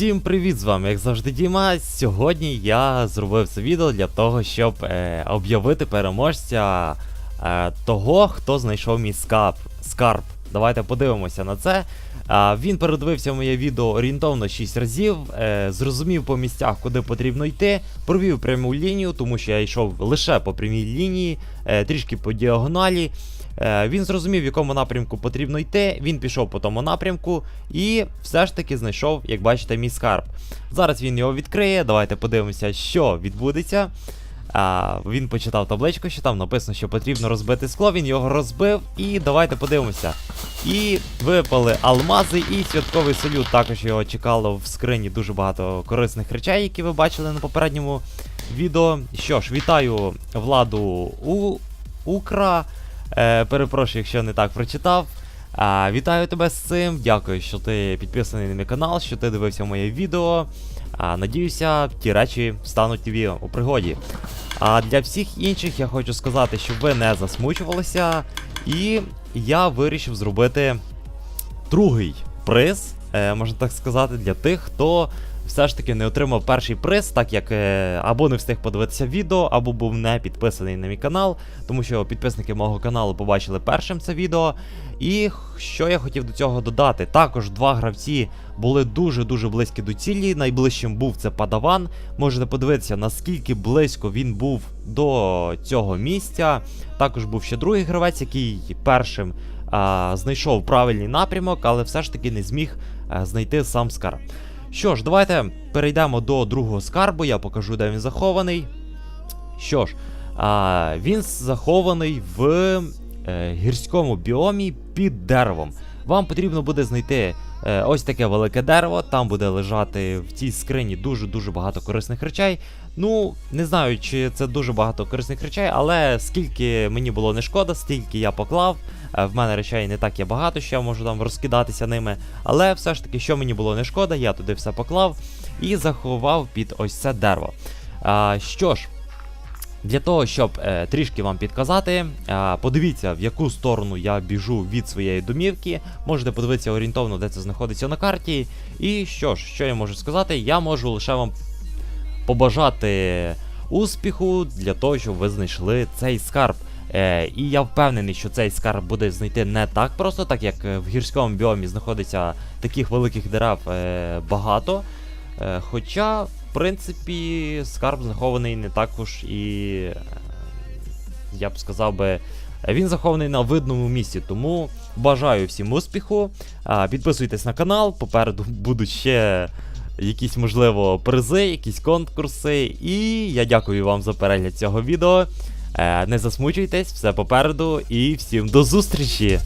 Всім привіт з вами, як завжди, Діма. Сьогодні я зробив це відео для того, щоб е, об'явити переможця е, того, хто знайшов мій скарб. скарб. Давайте подивимося на це. Він передивився моє відео орієнтовно 6 разів, е, зрозумів по місцях, куди потрібно йти, провів пряму лінію, тому що я йшов лише по прямій лінії, е, трішки по діагоналі. Е, Він зрозумів, в якому напрямку потрібно йти. Він пішов по тому напрямку і все ж таки знайшов, як бачите, мій скарб. Зараз він його відкриє. Давайте подивимося, що відбудеться. А, Він почитав табличку, що там написано, що потрібно розбити скло. Він його розбив. І давайте подивимося. І випали алмази і святковий салют. Також його чекало в скрині дуже багато корисних речей, які ви бачили на попередньому відео. Що ж, вітаю владу у Укра. Е, перепрошую, якщо не так прочитав. А, вітаю тебе з цим. Дякую, що ти підписаний на мій канал, що ти дивився моє відео. А, надіюся, ті речі стануть тобі у пригоді. А для всіх інших я хочу сказати, щоб ви не засмучувалися. І я вирішив зробити другий приз, можна так сказати, для тих, хто все ж таки не отримав перший приз, так як е, або не встиг подивитися відео, або був не підписаний на мій канал, тому що підписники мого каналу побачили першим це відео. І що я хотів до цього додати? Також два гравці були дуже-дуже близькі до цілі. Найближчим був це Падаван. Можете подивитися, наскільки близько він був до цього місця. Також був ще другий гравець, який першим знайшов правильний напрямок, але все ж таки не зміг а, знайти сам скарб. Що ж, давайте перейдемо до другого скарбу, я покажу, де він захований. Що ж, а, він захований в е, гірському біомі під деревом. Вам потрібно буде знайти е, ось таке велике дерево, там буде лежати в цій скрині дуже-дуже багато корисних речей. Ну, не знаю, чи це дуже багато корисних речей, але скільки мені було не шкода, стільки я поклав. Е, В мене речей не так є багато, що я можу там розкидатися ними. Але все ж таки, що мені було не шкода, я туди все поклав і заховав під ось це дерево. А, що ж, для того, щоб е, трішки вам підказати, е, подивіться, в яку сторону я біжу від своєї домівки. Можете подивитися орієнтовно, де це знаходиться на карті. І що ж, що я можу сказати? Я можу лише вам побажати успіху для того, щоб ви знайшли цей скарб. Е, і я впевнений, що цей скарб буде знайти не так просто, так як е, в гірському біомі знаходиться таких великих дерев е, багато. Е, хоча, в принципі, скарб захований не також і. е, Я б сказав би. Він захований на видному місці, тому бажаю всім успіху. Підписуйтесь на канал, попереду будуть ще якісь, можливо, призи, якісь конкурси. І я дякую вам за перегляд цього відео. Е, Не засмучуйтесь, все попереду, і всім до зустрічі!